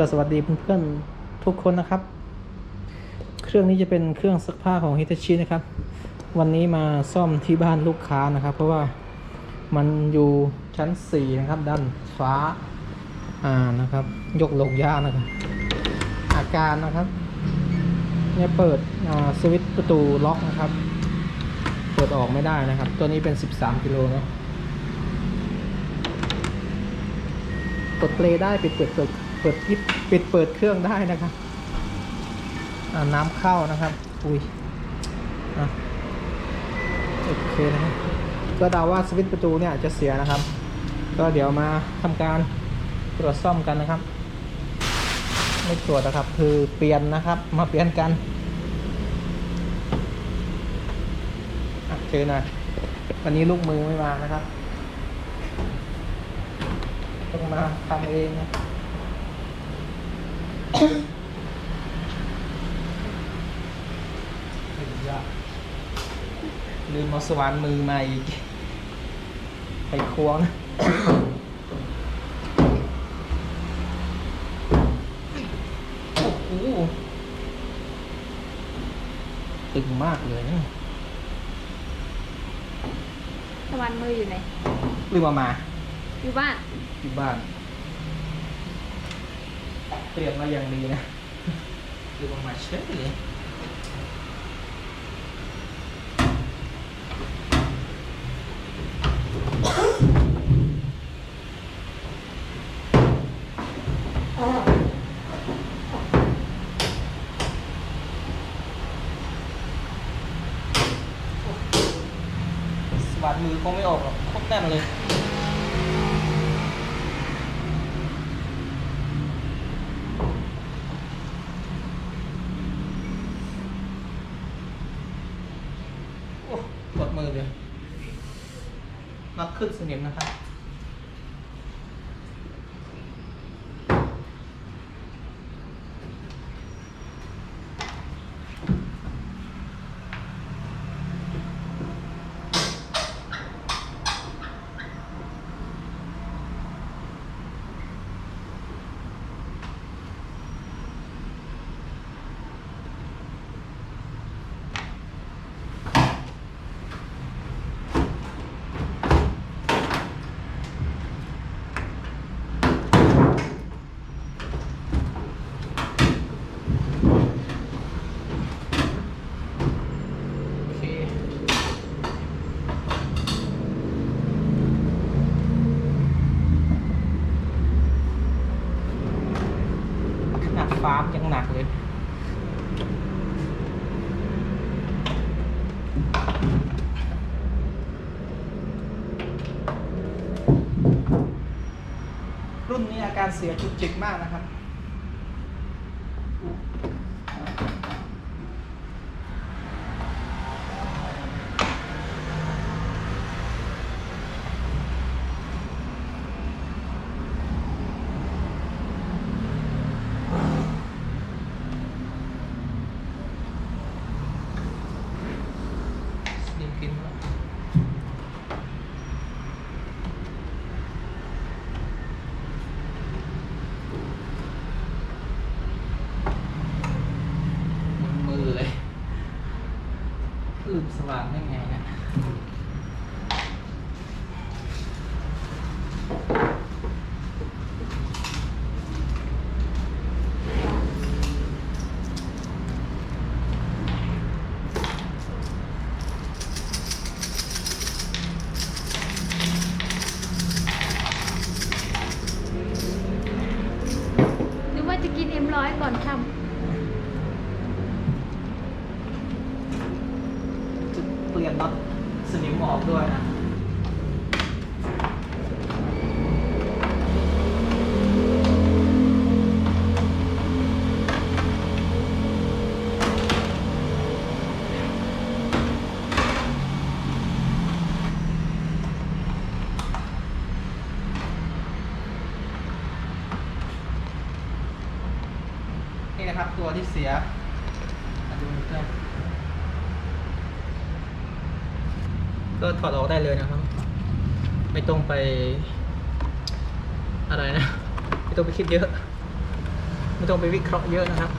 ก็สวัสดีเพื่อนๆทุกคนนะครับ เครื่องนี้จะเป็นเครื่องซักผ้าของ Hitachi นะครับ วันนี้มาซ่อมที่บ้านลูกค้านะครับ เพราะว่ามันอยู่ชั้น 4 นะครับ ด้านฟ้าอ่านะครับ ยกลงยากนะครับ อาการนะครับ เนี่ยเปิดสวิตช์ประตูล็อกนะครับ เปิดออกไม่ได้นะครับ ตัวนี้เป็น 13กิโลเนาะกดเพลย์ได้ปิดเปิดเปิด เปิดปิดปิดเปิดเครื่องได้นะครับน้ำเข้านะครับ อุ้ยอโอเคนะครับก็เดาว่าสวิตช์ประตูเนี่ยจะเสียนะครับ ก็เดี๋ยวมาทำการตรวจซ่อมกันนะครับ ไม่ตรวจนะครับ คือเปลี่ยนนะครับ มาเปลี่ยนกันอะเจอหน่อยวันนี้ลูกมือไม่มานะครับ ต้องมาทำเองนะ ลืมเอาสว่านมือมาอีก ไปควงนะโอ้โหตึงมากเลยนะตะวันมืออยู่ไหนลืมเอามาอยู่บ้าน อยู่บ้าน เตรียมมาอย่างดีนะลืมเอามาเฉยเลยสวัสดมือคงไม่ออกหรอกโคตรแน่นเลย โอ้กด มือเลยน็อตขึ้นสนิมนะครับ โอเค ขนาดฟาร์มยังหนักเลย รุ่นนี้อา การเสียจุกจิกมากนะครับ สลิมกินแล้วหมุนมือเลยลืม สว่างได้ไงเนะ หรือว่าจะกินเอ็มร้อยก่อนท จะเปลี่ยนน็อตสนิมออกด้วยนะ นะครับ ตัวที่เสียมาดูเครื่องก็ถอดออกได้เลยนะครับ ไม่ต้องไป อะไรนะ ไม่ต้องไปคิดเยอะ ไม่ต้องไปวิเคราะห์เยอะนะครับ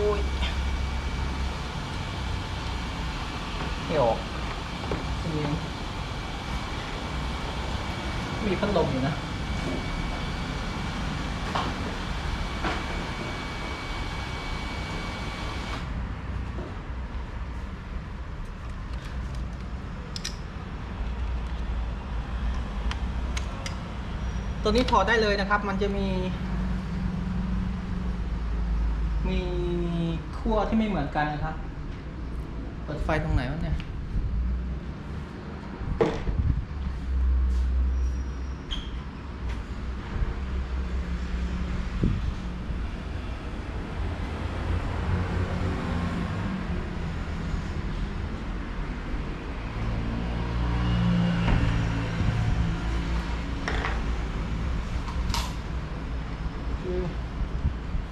อ้ยไม่ออกมีมีพัดลมอยู่นะตัวนี้ถอดได้เลยนะครับ มันจะมี ขั้วที่ไม่เหมือนกันนะครับ เปิดไฟตรงไหนวะเนี่ย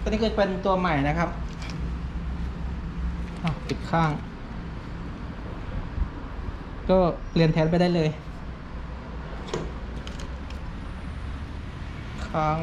ตัวนี้ก็เป็นตัวใหม่นะครับ ปิดข้าง ก็เปลี่ยนแทนไปได้เลย ค้าง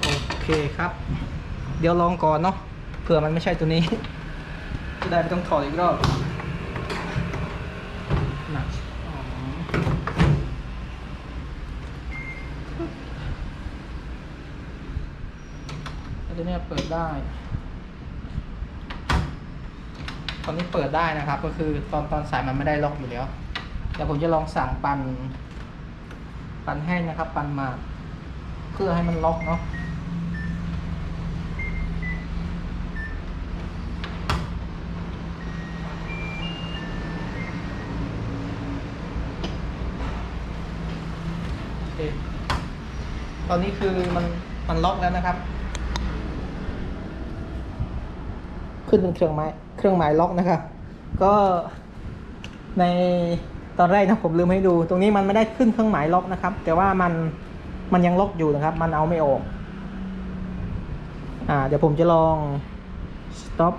โอเคครับ เดี๋ยวลองก่อนเนาะเผื่อมันไม่ใช่ตัวนี้ จะได้ไม่ต้องถอดอีกรอบหนักอ๋อแล้วตัวเนี้ยเปิดได้ ตอนนี้เปิดได้นะครับ ก็คือตอนตอนสายมันไม่ได้ล็อกอยู่แล้วเดี๋ยวผมจะลองสั่งปันปันแห้งนะครับ ปันมา เพื่อให้มันล็อกเนาะ โอเค ต อนนี้คือมันมันล็อกแล้วนะครับ ขึ้นเป็นเครื่องไม้เครื่องหมายล็อกนะครับ ก็ในตอนแรกนะผมลืมให้ดู ตรงนี้มันไม่ได้ขึ้นเครื่องหมายล็อกนะครับ แต่ว่ามันมันยังล็อกอยู่นะครับ มันเอาไม่ออกอ่าเดี๋ยวผมจะลอง stop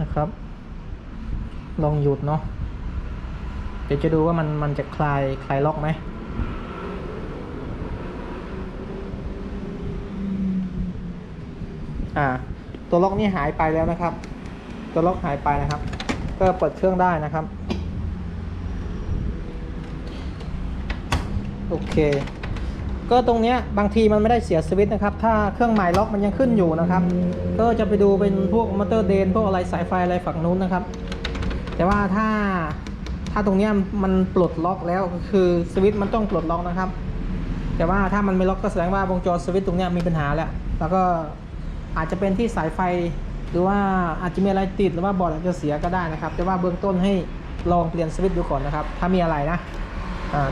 นะครับ ลองหยุดเนาะเดี๋ยวจะดูว่ามันมันจะคลายคลายล็อกไหม อ่า ตัวล็อกนี่หายไปแล้วนะครับ ตัวล็อกหายไปนะครับ ก็เปิดเครื่องได้นะครับ โอเค ก็ตรงเนี้ยบางทีมันไม่ได้เสียสวิตช์นะครับ ถ้าเครื่องหมายล็อกมันยังขึ้นอยู่นะครับ ก็จะไปดูเป็นพวกมอเตอร์เดนพวกอะไรสายไฟอะไรฝั่งนู้นนะครับ แต่ว่าถ้าถ้าตรงเนี้ยมันปลดล็อกแล้วก็คือสวิตช์มันต้องปลดล็อกนะครับ แต่ว่าถ้ามันไม่ล็อกก็แสดงว่าวงจรสวิตช์ตรงเนี้ยมีปัญหาแล้ว แล้วก็ อาจจะเป็นที่สายไฟ หรือว่าอาจจะมีอะไรติดหรือว่าบอร์ดอาจจะเสียก็ได้นะครับ แต่ว่าเบื้องต้นให้ลองเปลี่ยนสวิตช์ดูก่อนนะครับ ถ้ามีอะไรนะ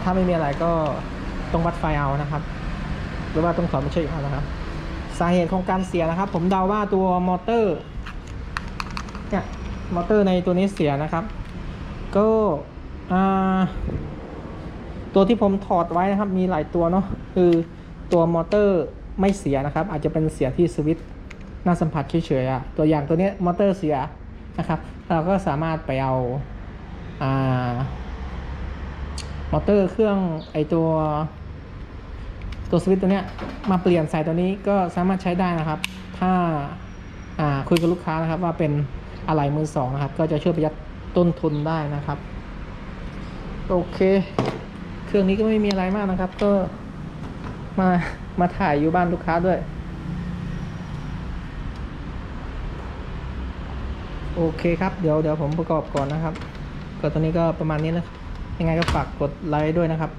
ถ้าไม่มีอะไรก็ต้องวัดไฟเอานะครับ หรือว่าต้องถอดมาเช็คเอานะครับ สาเหตุของการเสียนะครับ ผมเดาว่าตัวมอเตอร์เนี่ยมอเตอร์ในตัวนี้เสียนะครับ ก็ตัวที่ผมถอดไว้นะครับ มีหลายตัวเนาะคือตัวมอเตอร์ไม่เสียนะครับ อาจจะเป็นเสียที่สวิตช์ หน้าสัมผัสเฉยๆอะตัวอย่างตัวนี้มอเตอร์เสียนะครับ เราก็สามารถไปเอาอ่ามอเตอร์เครื่องไอตัว ตัวสวิตตัวเนี้ยมาเปลี่ยนใส่ตัวนี้ก็สามารถใช้ได้นะครับ ถ้าอ่าคุยกับลูกค้านะครับว่าเป็นอะไรมือสองนะครับ ก็จะช่วยประหยัดต้นทุนได้นะครับ โอเค เครื่องนี้ก็ไม่มีอะไรมากนะครับ ก็มามาถ่ายอยู่บ้านลูกค้าด้วย โอเคครับเดี๋ยวเดี๋ยวผมประกอบก่อนนะครับก็ตอนนี้ก็ประมาณนี้นะครับยังไงก็ฝากกดไลค์ด้วยนะครับ